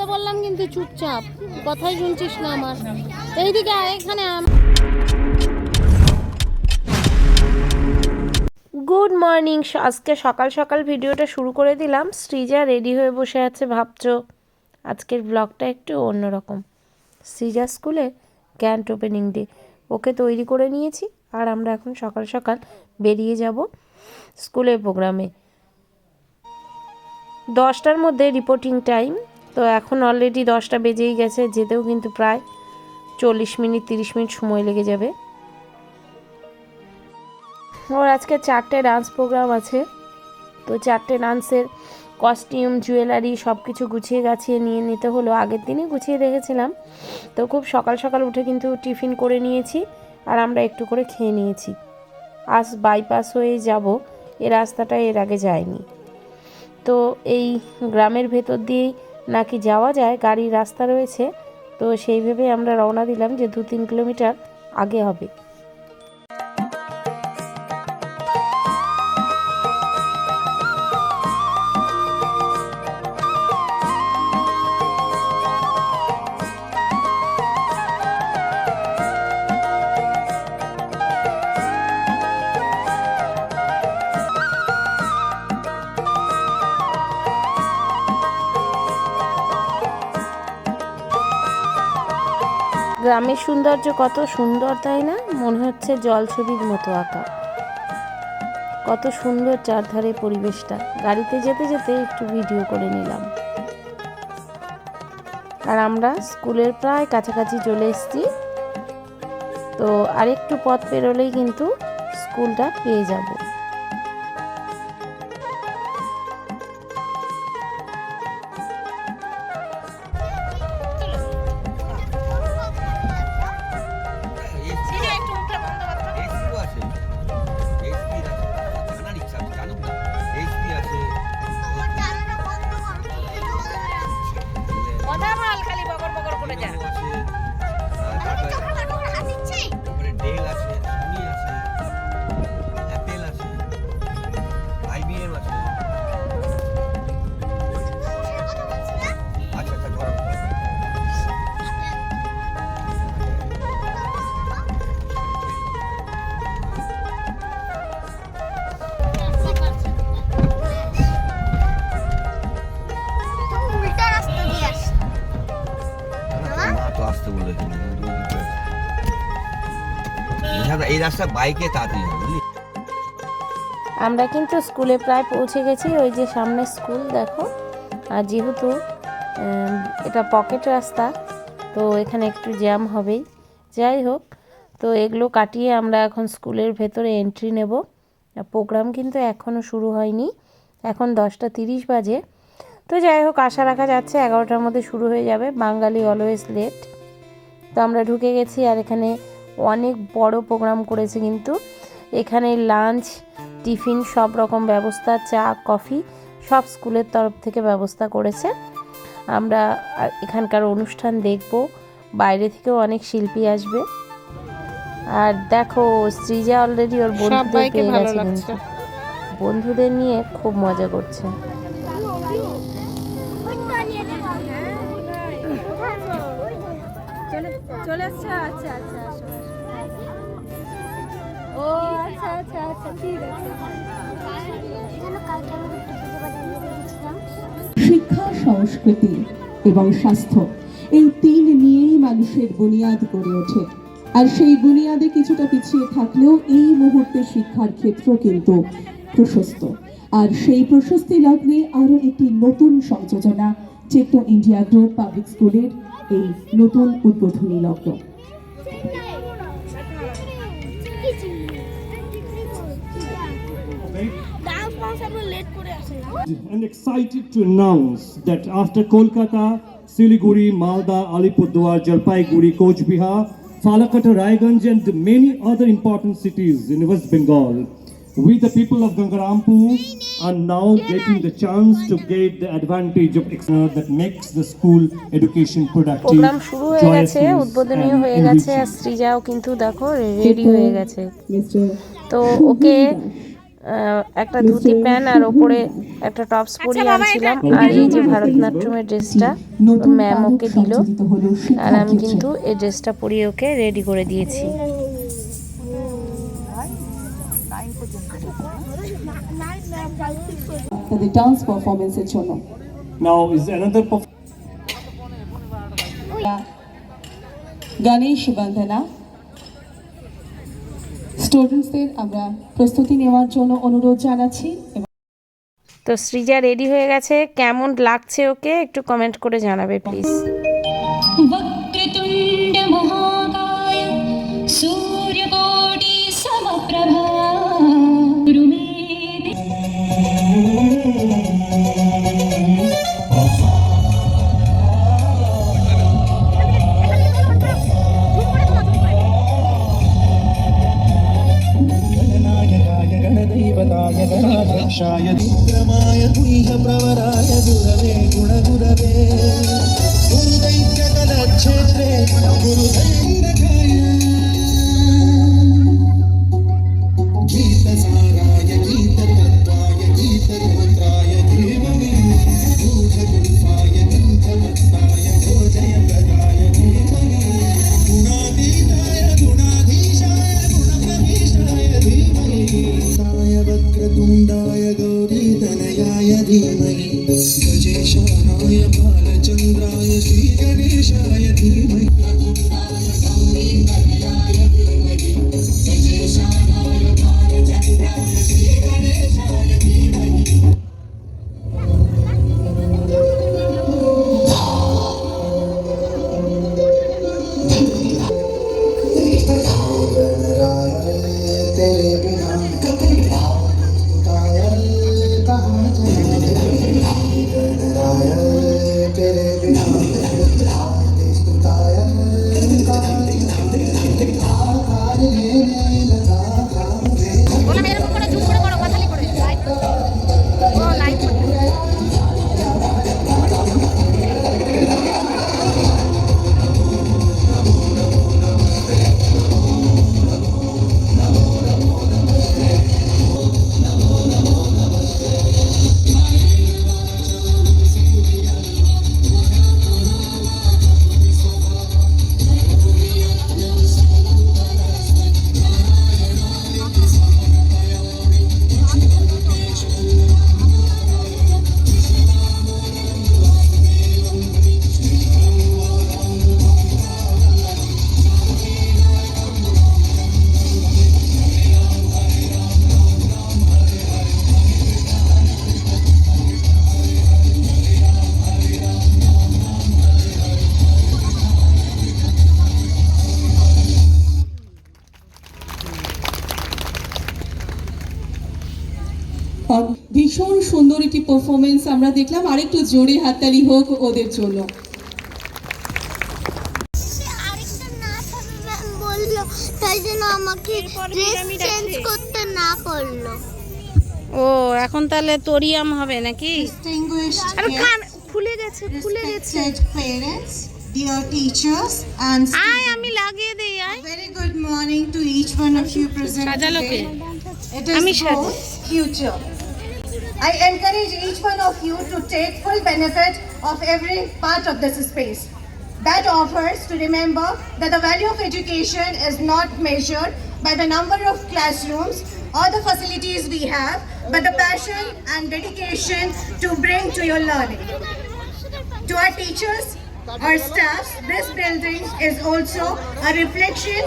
আসতে বললাম কিন্তু চুপচাপ। কথাই শুনছিস না আমার। এইদিকে এখানে গুড মর্নিং আজকে সকাল সকাল ভিডিওটা শুরু করে দিলাম। শ্রীজা রেডি হয়ে বসে আছে, ভাবছ? আজকের ব্লগটা একটু অন্যরকম। শ্রীজা স্কুলে ক্যান্ট ওপেনিং ডে ওকে তৈরি করে নিয়েছি আর আমরা এখন সকাল সকাল বেরিয়ে যাব স্কুলের প্রোগ্রামে দশটার মধ্যে রিপোর্টিং টাইম তো এখন অলরেডি দশটা বেজেই গেছে, যেতেও কিন্তু প্রায় চল্লিশ মিনিট, তিরিশ মিনিট সময় লেগে যাবে। ওর আজকে চারটে ডান্স প্রোগ্রাম আছে। তো চারটে ডান্সের কস্টিউম জুয়েলারি সব কিছু গুছিয়ে গাছিয়ে নিয়ে নিতে হলো। আগের দিনই গুছিয়ে রেখেছিলাম। তো খুব সকাল সকাল উঠে কিন্তু টিফিন করে নিয়েছি আর আমরা একটু করে খেয়ে নিয়েছি। আজ বাইপাস হয়ে যাব। এ রাস্তাটা এর আগে যায়নি। তো এই গ্রামের ভেতর দিয়েই নাকি যাওয়া যায়? গাড়ির রাস্তা রয়েছে। তো সেই ভেবে আমরা রওনা দিলাম যে দু তিন কিলোমিটার আগে হবে। গ্রামের সৌন্দর্য কত সুন্দর, তাই না? মনে হচ্ছে জল ছবির মতো আঁকা। কত সুন্দর চারধারে পরিবেশটা। গাড়িতে যেতে যেতে একটু ভিডিও করে নিলাম। আর আমরা স্কুলের প্রায় কাছাকাছি চলে এসেছি। তো আরেকটু পথ পেরোলেই কিন্তু স্কুলটা পেয়ে যাব। রাস্তা বাইকে তাড়াতাড়ি বুঝলি? আমরা কিন্তু স্কুলে প্রায় পৌঁছে গেছি, ওই যে সামনে স্কুল, দেখো। আর যেহেতু এটা পকেট রাস্তা, তো এখানে একটু জ্যাম হবেই। যাই হোক, তো এগুলো কাটিয়ে আমরা এখন স্কুলের ভেতরে এন্ট্রি নেব। প্রোগ্রাম কিন্তু এখনও শুরু হয়নি, এখন দশটা তিরিশ বাজে। তো যাই হোক, আশা রাখা যাচ্ছে এগারোটার মধ্যে শুরু হয়ে যাবে। বাঙালি অলওয়েজ লেট তো আমরা ঢুকে গেছি, আর এখানে অনেক বড় প্রোগ্রাম করেছে কিন্তু। এখানে লাঞ্চ টিফিন সব রকম ব্যবস্থা চা কফি সব স্কুলের তরফ থেকে ব্যবস্থা করেছে। আমরা এখানকার অনুষ্ঠান দেখব। বাইরে থেকেও অনেক শিল্পী আসবে। আর দেখো শ্রীজা অলরেডি ওর বন্ধুদের পেয়ে গেছে লাগছে। কিন্তু বন্ধুদের নিয়ে খুব মজা করছে। চলে আচ্ছা আচ্ছা। আসো। আচ্ছা আচ্ছা আচ্ছা ঠিক আছে। শিক্ষা, সংস্কৃতি এবং স্বাস্থ্য এই তিন নিয়েই মানুষের বুনিয়াদ গড়ে ওঠে। আর সেই বুনিয়াদে কিছুটা পিছিয়ে থাকলেও এই মুহূর্তে শিক্ষার ক্ষেত্র কিন্তু প্রশস্ত। আর সেই প্রশস্তি লগ্নে আরও একটি নতুন সংযোজনা টেকনো ইন্ডিয়া গ্রুপ পাবলিক স্কুলের এই নতুন উদ্বোধনী লগ্ন। And excited to announce that after Kolkata, Siliguri, Malda, Alipurduar, Jalpaiguri, Coach Bihar, Falakata, Raiganj, and many other important cities in West Bengal, we, the people of Gangarampur, are now getting the chance to get the advantage of external that makes the school education productive, programme শুরু হয়ে গেছে উদ্বোধনীয় হয়ে গেছে আর. সৃজাও কিন্তু দেখো ready হয়ে গেছে তো ওকে একটা ধুতি প্যান্ট আর ওপরে একটা টপস পরিয়ে আনছিলাম। আর এই যে ভারতনাট্যমের ড্রেসটা ম্যাম ওকে দিল। আর আমি কিন্তু এই ড্রেসটা পরিয়ে ওকে রেডি করে দিয়েছি। তাদের ডান্স পারফরমেন্সের জন্য। গণেশ বন্দনা। স্টুডেন্টসদের আমরা প্রস্তুতি নেওয়ার জন্য অনুরোধ জানাচ্ছি তো সৃজা রেডি হয়ে গেছে। কেমন লাগছে ওকে? একটু কমেন্ট করে জানাবে প্লিজ ভীষণ সুন্দর একটি পারফরমেন্স আমরা দেখলাম। আরেকটু জোরে হাততালি হোক ওদের জন্য। তাই জন্য আমাকে ড্রেস চেঞ্জ করতে না করল ও এখন তাহলে তোরিয়াম হবে নাকি? Distinguished আরে কান খুলে গেছে খুলে গেছে। parents, dear teachers, and আয় আমি লাগিয়ে দেই আয়। very good morning to each one of you present সাজালো কে? আমি is future. I encourage each one of you to take full benefit of every part of this space. That offers to remember that the value of education is not measured by the number of classrooms or the facilities we have, but the passion and dedication to bring to your learning. To our teachers, our staffs, this building is also a reflection.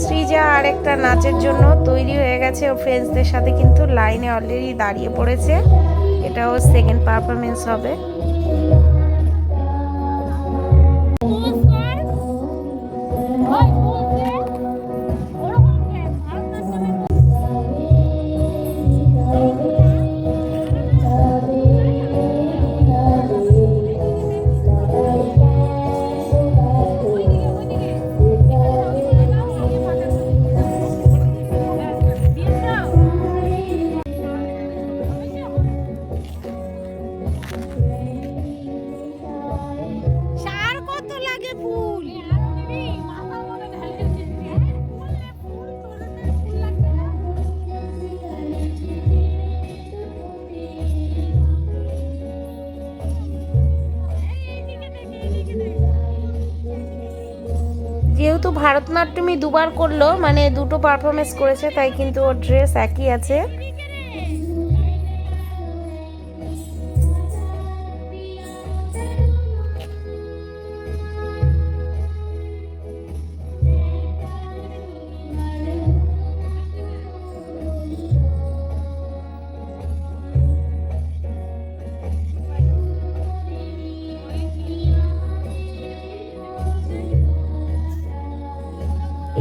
Sreeja আরেকটা নাচের জন্য তৈরি হয়ে গেছে। ও ফ্রেন্ডসদের সাথে কিন্তু লাইনে already দাঁড়িয়ে পড়েছে। এটাও সেকেন্ড পারফরমেন্স হবে। ভারতনাট্যমই দুবার করল মানে দুটো পারফরমেন্স করেছে তাই কিন্তু ওর ড্রেস একই আছে।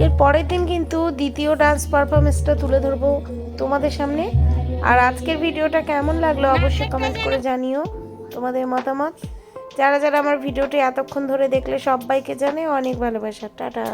এর পরের দিন কিন্তু দ্বিতীয় ডান্স পারফরমেন্সটা তুলে ধরবো তোমাদের সামনে। আর আজকের ভিডিওটা কেমন লাগল অবশ্যই কমেন্ট করে জানিও তোমাদের মতামত। যারা যারা আমার ভিডিওটি এতক্ষণ ধরে দেখলে সবাইকে জানে অনেক ভালোবাসা। টাটা।